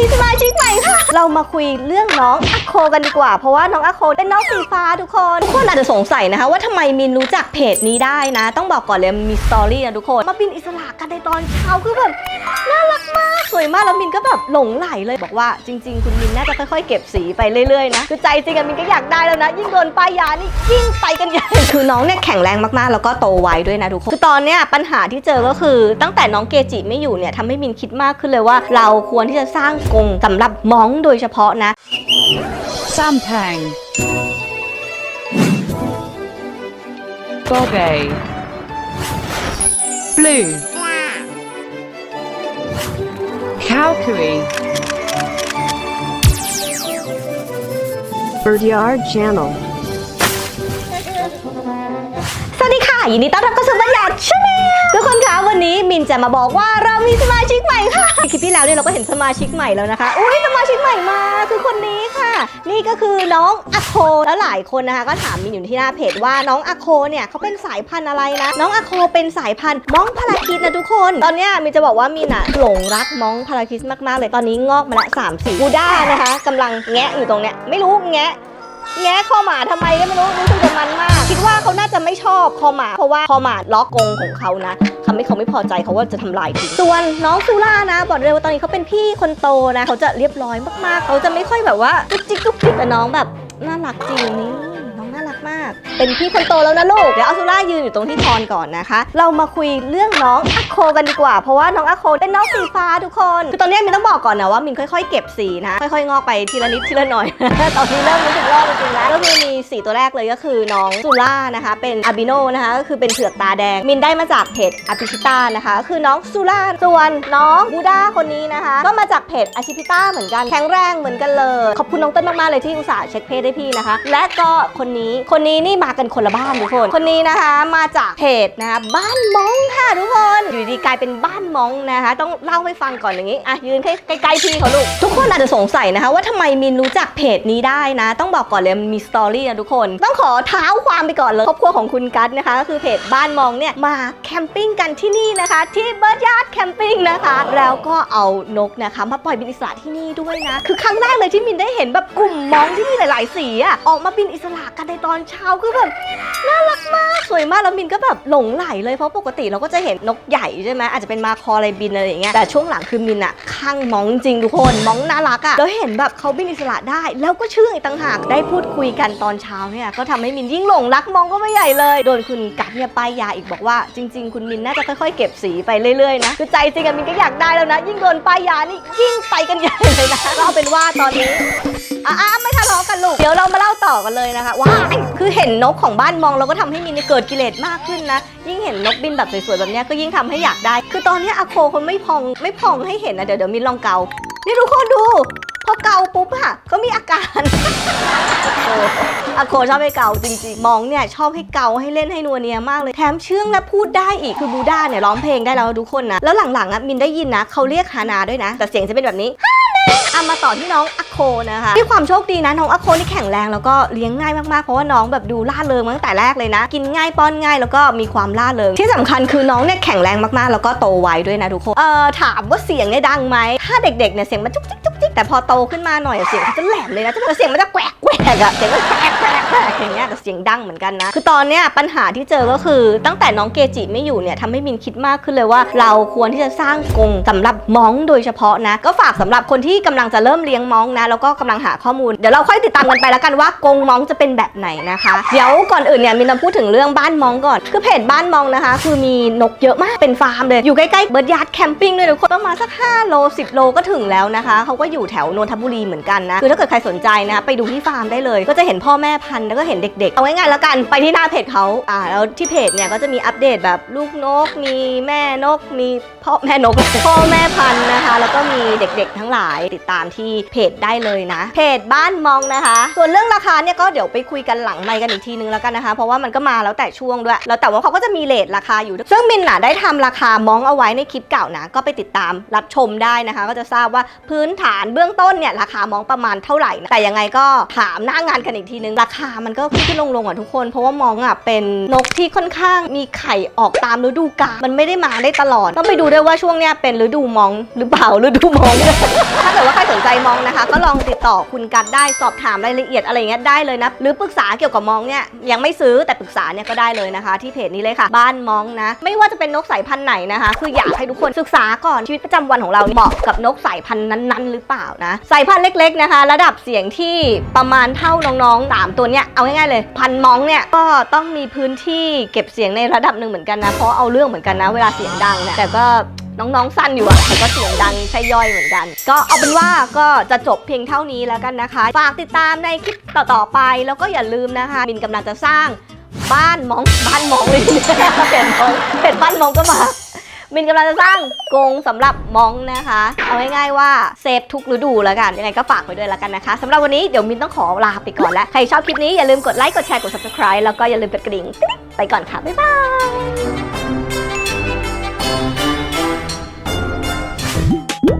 มีส เรามาคุยเรื่องน้องอะโคกันดีกว่า เพราะว่าน้องอะโคเป็นน้องสีฟ้าทุกคน ทุกคนอาจจะสงสัยนะคะ ว่าทำไมมินรู้จักเพจนี้ได้นะ ต้องบอกก่อนเลยมีสตอรี่นะทุกคน มาบินอิสระกันในตอนเช้าคือแบบน่ารักมากสวยมากแล้วมินก็แบบหลงไหลเลยบอกว่าจริง ๆ คุณมินน่าจะค่อยๆเก็บสีไปเรื่อยๆนะคือใจจริงอะมินก็อยากได้แล้วนะ ยิ่งโดนป้ายยานี่ยิ่งไปกันใหญ่คือน้องเนี่ยแข็งแรงมากๆ แล้วก็โตไวด้วยนะทุกคนคือตอนเนี้ยปัญหาที่เจอก็คือ ตั้งแต่น้องเกจิไม่อยู่เนี่ยทำให้มินคิดมากขึ้นเลยว่า เราควรที่จะสร้างกรงสำหรับมองโดยเฉพาะนะ Sampang. Bobe. Blue. Calcary. Birdyard Channel. สวัสดีค่ะ ยินดีต้อนรับเข้าสู่บัญญัติชาแนลทุกคนคะวันนี้มินจะมาบอกว่าเรามีสมาชิกใหม่ค่ะ คลิปที่แล้วเนี่ยเราก็เห็นสมาชิกใหม่แล้วนะคะ อุ้ยสมาชิกใหม่มาคือคนนี้ค่ะ นี่ก็คือน้องอะโคแล้วหลายคนนะคะก็ถามมินอยู่ที่หน้าเพจว่าน้องอะโคเนี่ยเขาเป็นสายพันธุ์อะไรนะ น้องอะโคเป็นสายพันธุ์ม้องพาราคิดนะทุกคน ตอนเนี้ยมินจะบอกว่ามินอะหลงรักม้องพาราคิดมากๆเลยตอนนี้งอกมาละสามสีบูด้านะคะกำลังแงะอยู่ตรงเนี้ยไม่รู้แงะ แง้อหมาทำไมก็ไม่รู้รู้สึก อบคอหมา เพราะว่าคอหมาล็อกกงของเขานะทำให้เขาไม่พอใจเขาว่าจะทำลายทิ้งส่วนน้องซูล่านะ บอกเลยว่าตอนนี้เขาเป็นพี่คนโตนะ เขาจะเรียบร้อยมากๆ เขาจะไม่ค่อยแบบว่าจุ๊กจิ๊กจุ๊กจิ๊กแต่น้องแบบน่ารักจริงนี่น้ มาก เป็นพี่คนโตแล้วนะลูก เดี๋ยวเอาซูล่ายืนอยู่ตรงที่ทอนก่อนนะคะ เรามาคุยเรื่องน้องอะโคกันดีกว่า เพราะว่าน้องอะโคเป็นน้องสีฟ้าทุกคน คือตอนนี้มินต้องบอกก่อนนะว่ามินค่อยๆ เก็บสีนะ ค่อยๆ งอกไปทีละนิดทีละหน่อย ตอนนี้เริ่มรู้สึกงอกจริงๆแล้ว ก็คือมีสีตัวแรกเลยก็คือน้องซูล่านะคะ เป็นอาบิโนนะคะก็คือเป็นเผือกตาแดง มินได้มาจากเพจอาปิชิต้านะคะก็คือน้องซูล่าส่วนน้องบูด้าคนนี้นะคะ ก็มาจากเพจอาชิพิต้าเหมือนกันแข็งแรงเหมือนกันเลย ขอบคุณน้องเต้นมากๆเลยที่อุตส่าห์เช็คเพจให้พี่นะคะ และก็คนนี้คนนี้นี่มากันคนละบ้านทุกคน คนนี้นะคะมาจากเพจนะคะบ้านมองค่ะทุกคน อยู่ดีกลายเป็นบ้านมองนะคะ ต้องเล่าให้ฟังก่อนอย่างนี้อะยืนใกล้ๆพี่เขาลูกทุกคนอาจจะสงสัยนะคะ ว่าทำไมมินรู้จักเพจนี้ได้นะ ต้องบอกก่อนเลยมันมีสตอรี่นะทุกคน ต้องขอเท้าความไปก่อนเลยครอบครัวของคุณกัสนะคะก็คือเพจบ้านมองเนี่ยมาแคมปิ้งกันที่นี่นะคะ ที่เบิร์ดยาร์ดแคมปิ้งนะคะ แล้วก็เอานกนะคะมาปล่อยบินอิสระที่นี่ด้วยนะ คือครั้งแรกเลยที่มินได้เห็นแบบกลุ่มมองที่มีหลาย ๆ สีอะออกมาบินอิสระกันในตอนเช้าคือแบบน่ารักมากสวยมากแล้วมินก็แบบหลงไหลเลยเพราะปกติเราก็จะเห็นนกใหญ่ใช่ไหมอาจจะเป็นมาคออะไรบินอะไรอย่างเงี้ยแต่ช่วงหลังคือมินอะข้างมองจริงทุกคนมองน่ารักอะแล้วเห็นแบบเขาบินอิสระได้ แล้วก็เชื่องอีกต่างหากได้พูดคุยกันตอนเช้าเนี่ยก็ทำให้มินยิ่งหลงรักมองก็ไม่ใหญ่เลยโดนคุณกัดเนี่ยป้ายยาอีกบอกว่าจริง ๆ คุณมินน่าจะค่อยๆ เก็บสีไปเรื่อยๆนะคือใจจริงอะมินก็อยากได้แล้วนะ ยิ่งโดนป้ายยานี่ยิ่งไปกันใหญ่เลยนะก็เอาเป็นว่าตอนนี้อะๆไม่ทะเลาะกันลูก เดี๋ยวเรามาเล่าต่อกันเลยนะคะว้ายคือเห็นนกของบ้านมองเราก็ทำให้มินเกิดกิเลสมากขึ้นนะ ยิ่งเห็นนกบินแบบสวยๆแบบเนี้ยก็ยิ่งทำให้อยากได้ คือตอนเนี้ยอโคเขาไม่พองไม่พองให้เห็นนะเดี๋ยวเดี๋ยวมินลองเกา นี่ทุกคนดูพอเกาปุ๊บอะก็มีอาการ โอ้อาโคชอบให้เกาจริงๆ มองเนี่ยชอบให้เกาให้เล่นให้นัวเนียมากเลย แถมเชื่องและพูดได้อีก คือบูด้าเนี่ยร้องเพลงได้แล้วทุกคนนะ แล้วหลังๆอะมินได้ยินนะ เขาเรียกฮานาด้วยนะ แต่เสียงจะเป็นแบบนี้อามาต่อที่น้องอโนะคะด้วยความโชคดีนะน้องอโคนี่แข็งแรงแล้วก็เลี้ยงง่ายมากๆเพราะว่าน้องแบบดูล่าเริงตั้งแต่แรกเลยนะ กินง่ายป้อนง่ายแล้วก็มีความล่าเริงที่สำคัญคือน้องเนี่ยแข็งแรงมากๆ แล้วก็โตไวด้วยนะทุกคนเอ่อถามว่าเสียงเนี่ยดังไหมถ้าเด็กๆเนี่ยเสียงมันจุ๊กจิกจุกจิกแต่พอโตขึ้นมาหน่อยเสียงเขาจะแหลมเลยนะแต่เสียงมันจะแกวกแกวกอะเสียงมันแกวกแกวกแกวกอย่างเงี้ยแต่เสียงดังเหมือนกันนะ คือตอนเนี้ยปัญหาที่เจอก็คือตั้งแต่น้องเกจิไม่อยู่เนี่ยทำให้มินคิดมากขึ้นเลยว่า เราควรที่จะสร้างกรงสำหรับม้องโดยเฉพาะนะ ก็ฝากสำหรับคนที่กำลังจะเริ่มเลี้ยงม้องนะ แล้วก็กำลังหาข้อมูลเดี๋ยวเราค่อยติดตามกันไปแล้วกันว่ากรงม้องจะเป็นแบบไหนนะคะเดี๋ยวก่อนอื่นเนี่ยมินจะพูดถึงเรื่องบ้านม้องก่อนคือเพจบ้านม้องนะคะ คือมีนกเยอะมากเป็นฟาร์มเลยอยู่ใกล้ๆเบิร์ดยาร์ดแคมปิ้งด้วยทุกคนประมาณสัก5โล10 โลก็ถึงแล้วนะคะเขาก็อยู่แถวนนทบุรีเหมือนกันนะ คือถ้าเกิดใครสนใจนะ ไปดูที่ฟาร์มได้เลย ก็จะเห็นพ่อแม่พันธุ์แล้วก็เห็นเด็กๆ เอาง่ายๆแล้วกัน ไปที่หน้าเพจเขาอ่าแล้วที่เพจเนี่ยก็จะมีอัปเดตแบบลูกนก มีแม่นก มีพ่อแม่นก พ่อแม่พันธุ์นะคะ แล้วก็มีเด็กๆ ทั้งหลายติดตามที่เพจได้เลยนะ เพจบ้านมองนะคะ ส่วนเรื่องราคาเนี่ยก็เดี๋ยวไปคุยกันหลังไมค์กันอีกทีนึงแล้วกันนะคะ เพราะว่ามันก็มาแล้วแต่ช่วงด้วย แล้วแต่ว่าเขาก็จะมีเลทราคาอยู่ ซึ่งมินน่ะได้ทำราคามองเอาไว้ในคลิปเก่านะ ก็ไปติดตามรับชมได้นะคะ ก็จะทราบว่าพื้นฐานเบื้องต้นเนี่ยราคามองประมาณเท่าไหร่นะแต่ยังไงก็ถามหน้างานกันอีกทีนึง ราคามันก็ขึ้นลงลงๆอะทุกคน เพราะว่ามองอะเป็นนกที่ค่อนข้างมีไข่ออกตามฤดูกาลมันไม่ได้มาได้ตลอด ต้องไปดูด้วยว่าช่วงเนี้ยเป็นฤดูมองหรือเปล่าฤดูมองถ้าเกิดว่าใครสนใจมองนะคะ ก็ลองติดต่อคุณกัดได้สอบถามรายละเอียดอะไรเงี้ยได้เลยนะหรือปรึกษาเกี่ยวกับมองเนี่ยยังไม่ซื้อแต่ปรึกษาเนี่ยก็ได้เลยนะคะ ที่เพจนี้เลยค่ะ บ้านมองนะ ไม่ว่าจะเป็นนกสายพันธุ์ไหนนะคะ คืออยากให้ทุกคนศึกษาก่อนชีวิตประจำวันของเราเหมาะกับนกสายพันธุ์นั้นๆ หรือเปล่านะสายพันธุ์เล็กๆนะคะ ระดับเสียงที่ประมาณเท่าน้องๆสามตัวเนี่ยเอาง่ายๆเลยพันมองเนี่ยก็ต้องมีพื้นที่เก็บเสียงในระดับหนึ่งเหมือนกันนะเพราะเอาเรื่องเหมือนกันนะเวลาเสียงดังเนี่ยแต่ก็น้องๆสั้นอยู่อะแต่ก็เสียงดังใช่ย่อยเหมือนกัน ก็เอาเป็นว่าก็จะจบเพียงเท่านี้แล้วกันนะคะ ฝากติดตามในคลิปต่อๆไปแล้วก็อย่าลืมนะคะมินกำลังจะสร้างบ้านมองบ้านมองเลยเปลี่ยนมองเปลี่ยนบ้านมองก็มา มินกำลังจะสร้างกรงสำหรับมองนะคะ เอาง่ายๆว่าเซฟทุกฤดูแล้วกันยังไงก็ฝากไว้ด้วยแล้วกันนะคะสำหรับวันนี้เดี๋ยวมินต้องขอลาไปก่อนแล้ว ใครชอบคลิปนี้อย่าลืมกดไลค์กดแชร์กด subscribe แล้วก็อย่าลืมกดกระดิ่งไปก่อนค่ะ บ๊ายบาย